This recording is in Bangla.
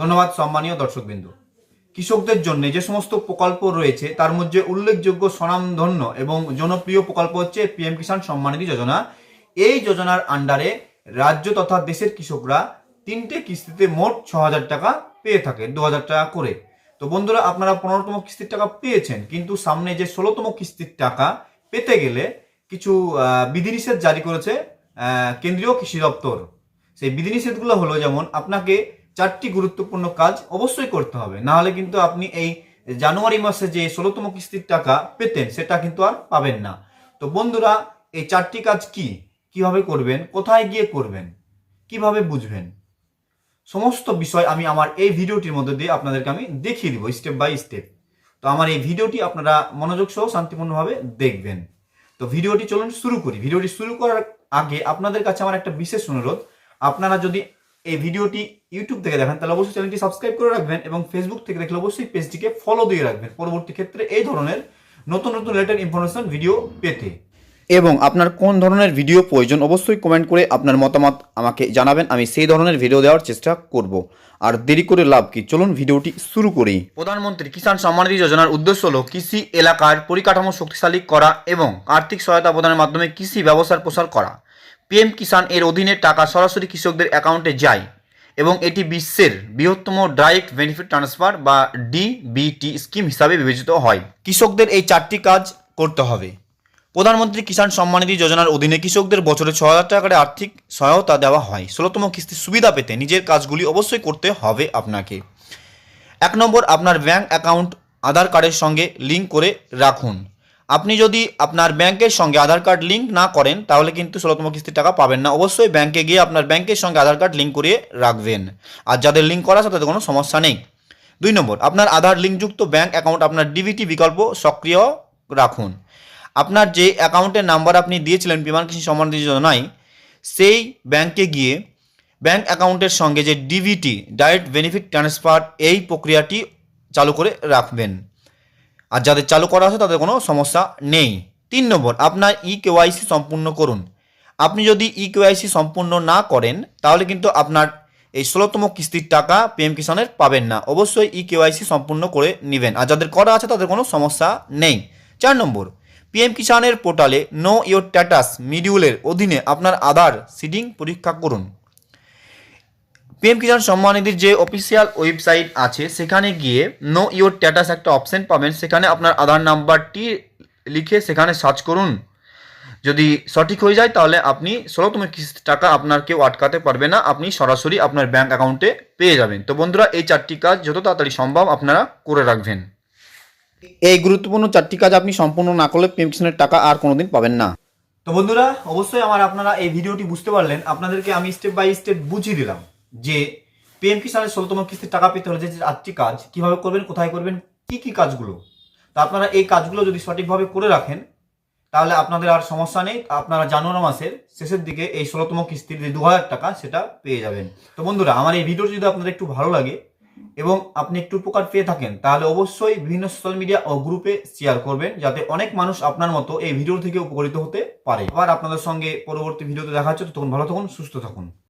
ধন্যবাদ সম্মানীয় দর্শকবিন্দু। কৃষকদের জন্য যে সমস্ত প্রকল্প রয়েছে, তার মধ্যে উল্লেখযোগ্য স্বনামধন্য এবং জনপ্রিয় প্রকল্প হচ্ছে পিএম কিষাণ সম্মানিধি যোজনা। এই যোজনার আন্ডারে রাজ্য তথা দেশের কৃষকরা তিনটে কিস্তিতে মোট ছ হাজার টাকা পেয়ে থাকে দু হাজার টাকা করে। তো বন্ধুরা, আপনারা পনেরোতম কিস্তির টাকা পেয়েছেন, কিন্তু সামনে যে ষোলোতম কিস্তির টাকা পেতে গেলে কিছু বিধিনিষেধ জারি করেছে কেন্দ্রীয় কৃষি দপ্তর। সেই বিধিনিষেধগুলো হলো যেমন, আপনাকে চারটি গুরুত্বপূর্ণ কাজ অবশ্যই করতে হবে। না হলে কিন্তু আপনি এই জানুয়ারি মাসে যে ষোলোতম কিস্তির টাকা পেতেন, সেটা কিন্তু আর পাবেন না। তো বন্ধুরা, এই চারটি কাজ কি? কীভাবে করবেন? কোথায় গিয়ে করবেন? কীভাবে বুঝবেন? সমস্ত বিষয় আমি আমার এই ভিডিওটির মধ্যে দিয়ে আপনাদেরকে আমি দেখিয়ে দিব স্টেপ বাই স্টেপ তো আমার এই ভিডিওটি আপনারা মনোযোগ সহ শান্তিপূর্ণভাবে দেখবেন। তো ভিডিওটি চলুন শুরু করি। ভিডিওটি শুরু করার আগে আপনাদের কাছে আমার একটা বিশেষ অনুরোধ। আপনারা যদি এই ভিডিওটি ইউটিউব থেকে দেখেন তাহলে অবশ্যই চ্যানেলটি সাবস্ক্রাইব করে রাখবেন এবং ফেসবুক থেকে দেখলে অবশ্যই পেজটিকে ফলো দিয়ে রাখবেন। পরবর্তী ক্ষেত্রে এই ধরনের নতুন নতুন রিলেটেড ইনফরমেশন ভিডিও পেতে। এবং আপনার কোন ধরনের ভিডিও প্রয়োজন অবশ্যই কমেন্ট করে আপনার মতামত আমাকে জানাবেন আমি সেই ধরনের ভিডিও দেওয়ার চেষ্টা করব। আর দেরি করে লাভ কি? চলুন ভিডিওটি শুরু করি। প্রধানমন্ত্রী কিষাণ সম্মানিধি যোজনার উদ্দেশ্য হল কৃষি এলাকার পরিকাঠামো শক্তিশালী করা এবং আর্থিক সহায়তা প্রদানের মাধ্যমে কৃষি ব্যবসার প্রসার করা। পিএম কিষাণ এর অধীনে টাকা সরাসরি কৃষকদের অ্যাকাউন্টে যায় এবং এটি বিশ্বের বৃহত্তম ডাইরেক্ট বেনিফিট ট্রান্সফার বা ডিবিটি স্কিম হিসাবে বিবেচিত হয়। কৃষকদের এই চারটি কাজ করতে হবে। প্রধানমন্ত্রী কিষাণ সম্মানিধি যোজনার অধীনে কৃষকদের বছরে ছ হাজার টাকা করে আর্থিক সহায়তা দেওয়া হয়। ষোলোতম কিস্তির সুবিধা পেতে নিজের কাজগুলি অবশ্যই করতে হবে আপনাকে। এক নম্বর, আপনার ব্যাঙ্ক অ্যাকাউন্ট, আধার কার্ডের সঙ্গে লিঙ্ক করে রাখুন। আপনি যদি আপনার ব্যাংকের সঙ্গে আধার কার্ড লিঙ্ক না করেন, তাহলে কিন্তু ষোলোতম কিস্তির টাকা পাবেন না। অবশ্যই ব্যাংকে গিয়ে আপনার ব্যাংকের সঙ্গে আধার কার্ড লিঙ্ক করিয়ে রাখবেন। আর যাদের লিঙ্ক করা আছে, তাদের কোনো সমস্যা নেই। দুই নম্বর, আপনার আধার লিঙ্কযুক্ত ব্যাংক অ্যাকাউন্ট আপনার ডিবিটি বিকল্প সক্রিয় রাখুন। আপনার যে অ্যাকাউন্টের নাম্বার আপনি দিয়েছিলেন, বিমান কৃষি সম্মানিত যোজনায় সেই ব্যাংকে গিয়ে ব্যাংক অ্যাকাউন্টের সঙ্গে যে ডিভিটি ডাইরেক্ট বেনিফিট ট্রান্সফার এই প্রক্রিয়াটি চালু করে রাখবেন। আর যাদের চালু করা আছে তাদের কোনো সমস্যা নেই। তিন নম্বর, আপনার ই কেওয়াইসি সম্পূর্ণ করুন। আপনি যদি ই কেওয়াইসি সম্পূর্ণ না করেন, তাহলে কিন্তু আপনার এই ষোলোতম কিস্তির টাকা পিএম কিষাণের পাবেন না। অবশ্যই ই কেওয়াইসি সম্পূর্ণ করে নেবেন। আর যাদের করা আছে তাদের কোনো সমস্যা নেই। চার নম্বর পিএম কিষাণের পোর্টালে নো ইয়োর স্ট্যাটাস মিডিউলের অধীনে আপনার আধার সিডিং পরীক্ষা করুন। পিএম কিষাণ সম্মানিধির যে অফিসিয়াল ওয়েবসাইট আছে সেখানে গিয়ে নো ইয়োর স্ট্যাটাস একটা অপশন পাবেন। সেখানে আপনার আধার নাম্বারটি লিখে সেখানে সার্চ করুন। যদি সঠিক হয়ে যায় তাহলে আপনি ষোলোতম কিস্তি টাকা আপনার কেউ আটকাতে পারবে না। আপনি সরাসরি আপনার ব্যাঙ্ক অ্যাকাউন্টে পেয়ে যাবেন। তো বন্ধুরা এই চারটি কাজ যত তাড়াতাড়ি সম্ভব আপনারা করে রাখবেন। এই গুরুত্বপূর্ণ চারটি কাজ আপনি সম্পূর্ণ না করলে পিএম কিষানের টাকা আর কোনোদিন পাবেন না। তো বন্ধুরা অবশ্যই আমার আপনারা এই ভিডিওটি বুঝতে পারলেন। আপনাদেরকে আমি স্টেপ বাই স্টেপ বুঝিয়ে দিলাম। যে পিএম কিষানের ষোলোতম কিস্তির টাকা পেতে হলে যে চারটি কাজ, কীভাবে করবেন, কোথায় করবেন, কি কি কাজগুলো? তা আপনারা এই কাজগুলো যদি সঠিকভাবে করে রাখেন, তাহলে আপনাদের আর সমস্যা নেই। আপনারা জানুয়ারি মাসের শেষের দিকে এই ষোলোতম কিস্তির যে দু হাজার টাকা, সেটা পেয়ে যাবেন। তো বন্ধুরা, আমার এই ভিডিওটি যদি আপনাদের একটু ভালো লাগে এবং আপনি একটু উপকার পেয়ে থাকেন, তাহলে অবশ্যই বিভিন্ন সোশ্যাল মিডিয়া ও গ্রুপে শেয়ার করবেন, যাতে অনেক মানুষ আপনার মতো এই ভিডিও থেকে উপকৃত হতে পারে। আবার আপনাদের সঙ্গে পরবর্তী ভিডিওতে দেখা হচ্ছে তখন ভালো থাকুন, সুস্থ থাকুন।